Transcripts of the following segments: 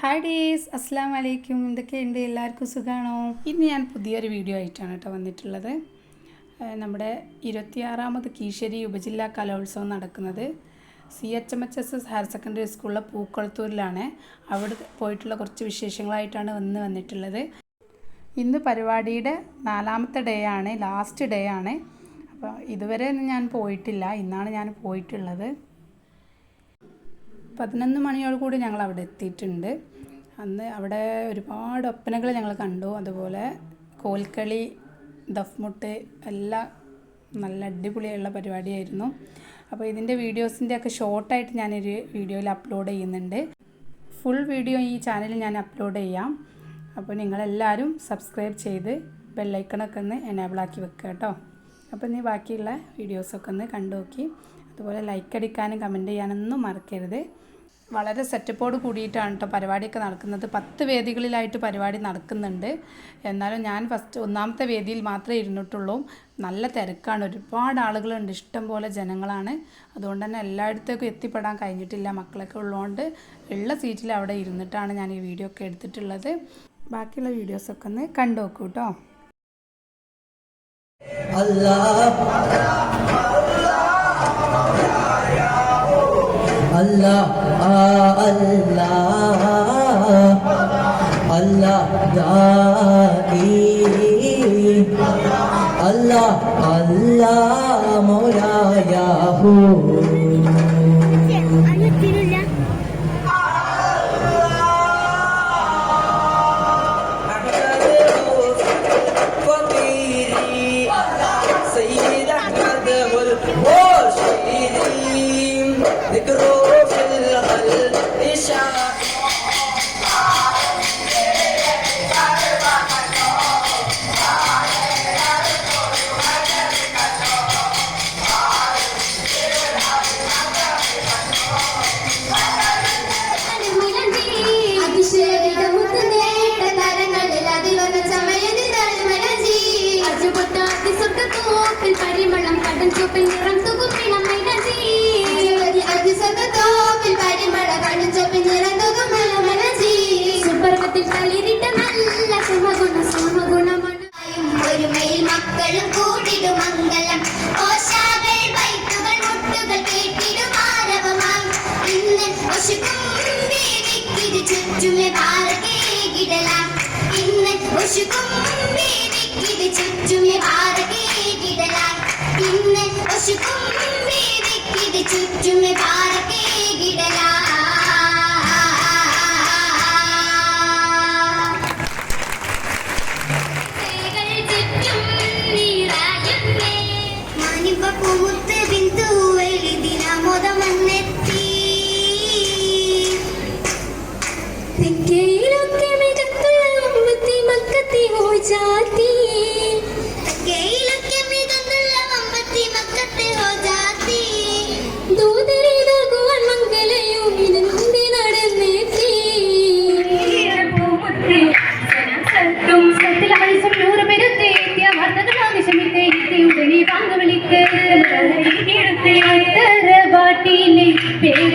Hi ഡീസ് അസ്സാം വലൈക്കും എന്തൊക്കെയുണ്ട്? എല്ലാവർക്കും സുഖമാണോ ഇന്ന് ഞാൻ പുതിയൊരു വീഡിയോ ആയിട്ടാണ് കേട്ടോ വന്നിട്ടുള്ളത്. നമ്മുടെ ഇരുപത്തിയാറാമത് കീശ്ശേരി ഉപജില്ലാ കലോത്സവം നടക്കുന്നത് C H M H S S higher secondary സ്കൂളിലെ പൂക്കളത്തൂരിലാണ്. അവിടെ പോയിട്ടുള്ള കുറച്ച് വിശേഷങ്ങളായിട്ടാണ് വന്ന് വന്നിട്ടുള്ളത്. ഇന്ന് പരിപാടിയുടെ നാലാമത്തെ ഡേ ആണ് ലാസ്റ്റ് ഡേ ആണ്. അപ്പോൾ ഇതുവരെ ഞാൻ പോയിട്ടില്ല. ഇന്നാണ് ഞാൻ പോയിട്ടുള്ളത്. പതിനൊന്ന് മണിയോട് കൂടി ഞങ്ങൾ അവിടെ എത്തിയിട്ടുണ്ട്. അന്ന് അവിടെ ഒരുപാട് ഒപ്പനകൾ ഞങ്ങൾ കണ്ടു. അതുപോലെ കോൽക്കളി ദഫ്മുട്ട് എല്ലാം നല്ല അടിപൊളിയുള്ള പരിപാടിയായിരുന്നു. അപ്പോൾ ഇതിന്റെ വീഡിയോസിന്റെ ഒക്കെ ഷോർട്ടായിട്ട് ഞാനൊരു വീഡിയോയിൽ അപ്ലോഡ് ചെയ്യുന്നുണ്ട്. ഫുൾ വീഡിയോ ഈ ചാനലിൽ ഞാൻ അപ്ലോഡ് ചെയ്യാം. അപ്പോൾ നിങ്ങളെല്ലാവരും സബ്സ്ക്രൈബ് ചെയ്ത് ബെല്ലൈക്കണൊക്കെ ഒന്ന് എനേബിൾ ആക്കി വെക്കുക കേട്ടോ. അപ്പോൾ നീ ബാക്കിയുള്ള വീഡിയോസൊക്കെ ഒന്ന് കണ്ടു നോക്കി. അതുപോലെ ലൈക്ക് അടിക്കാനും കമന്റ് ചെയ്യാനൊന്നും മറക്കരുത്. വളരെ സെറ്റപ്പോട് കൂടിയിട്ടാണ് കേട്ടോ പരിപാടിയൊക്കെ നടക്കുന്നത്. പത്ത് വേദികളിലായിട്ട് പരിപാടി നടക്കുന്നുണ്ട്. എന്നാലും ഞാൻ ഫസ്റ്റ് ഒന്നാമത്തെ വേദിയിൽ മാത്രമേ ഇരുന്നിട്ടുള്ളൂ. നല്ല തിരക്കാണ്. ഒരുപാട് ആളുകളുണ്ട്. ഇഷ്ടം പോലെ ജനങ്ങളാണ്. അതുകൊണ്ട് തന്നെ എല്ലായിടത്തേക്കും എത്തിപ്പെടാൻ കഴിഞ്ഞിട്ടില്ല. മക്കളൊക്കെ ഉള്ളതുകൊണ്ട് ഉള്ള സീറ്റിൽ അവിടെ ഇരുന്നിട്ടാണ് ഞാൻ ഈ വീഡിയോ ഒക്കെ എടുത്തിട്ടുള്ളത്. ബാക്കിയുള്ള വീഡിയോസൊക്കെ ഒന്ന് കണ്ടു നോക്കൂ കേട്ടോ আল্লাহ আল্লাহ আল্লাহ আল্লাহ দাদি আল্লাহ আল্লাহ মোরায়া হো പരിമളം കടൽ ചുപ്പിൽ നിറം തുകുപ്പിണം മൈനജി അതിസകത്തോപ്പിൽ പരിമള കടൽ തളിരിട്ട നല്ല സുമഗുണ സുമഗുണമണ ഒരുമയിൽ മക്കളും കൂടിടും മംഗലം. ഓശാകൾ വൈത്തുകൾ മുട്ടുകൾ കേട്ടിടും ആരവമായി ഇന്ന് ഒശുക്കും വേദിക്കിത് ചുറ്റുമെ ഭാരകേകിടലാം ഇന്ന് ഒശുക്കും വേദിക്കിത് ചുറ്റുമെ ഭാരകേകിടലാം ഇന്ന് ഒശുക്കും വേദിക്കിത് ചുറ്റുമെ ഭാരകേകിടലാം களத்திலே பேர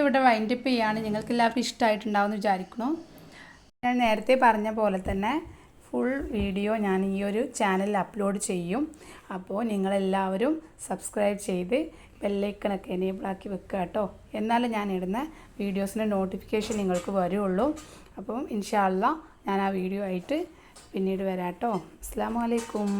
ഇവിടെ വൈൻഡപ്പ് ചെയ്യാണ്. നിങ്ങൾക്ക് എല്ലാവർക്കും ഇഷ്ടമായിട്ടുണ്ടാവും എന്ന് വിചാരിക്കുന്നു. ഞാൻ നേരത്തെ പറഞ്ഞ പോലെ തന്നെ ഫുൾ വീഡിയോ ഞാൻ ഈ ഒരു ചാനലിൽ അപ്ലോഡ് ചെയ്യും. അപ്പോൾ നിങ്ങളെല്ലാവരും സബ്സ്ക്രൈബ് ചെയ്ത് ബെല്ലൈക്കണൊക്കെ എനേബിൾ ആക്കി വെക്കുക കേട്ടോ. എന്നാലും ഞാൻ ഇടുന്ന വീഡിയോസിന്റെ നോട്ടിഫിക്കേഷൻ നിങ്ങൾക്ക് വരുള്ളൂ. അപ്പം ഇൻഷാല്ല ഞാൻ ആ വീഡിയോ ആയിട്ട് പിന്നീട് വരാം കേട്ടോ. അസ്സാം വലൈക്കും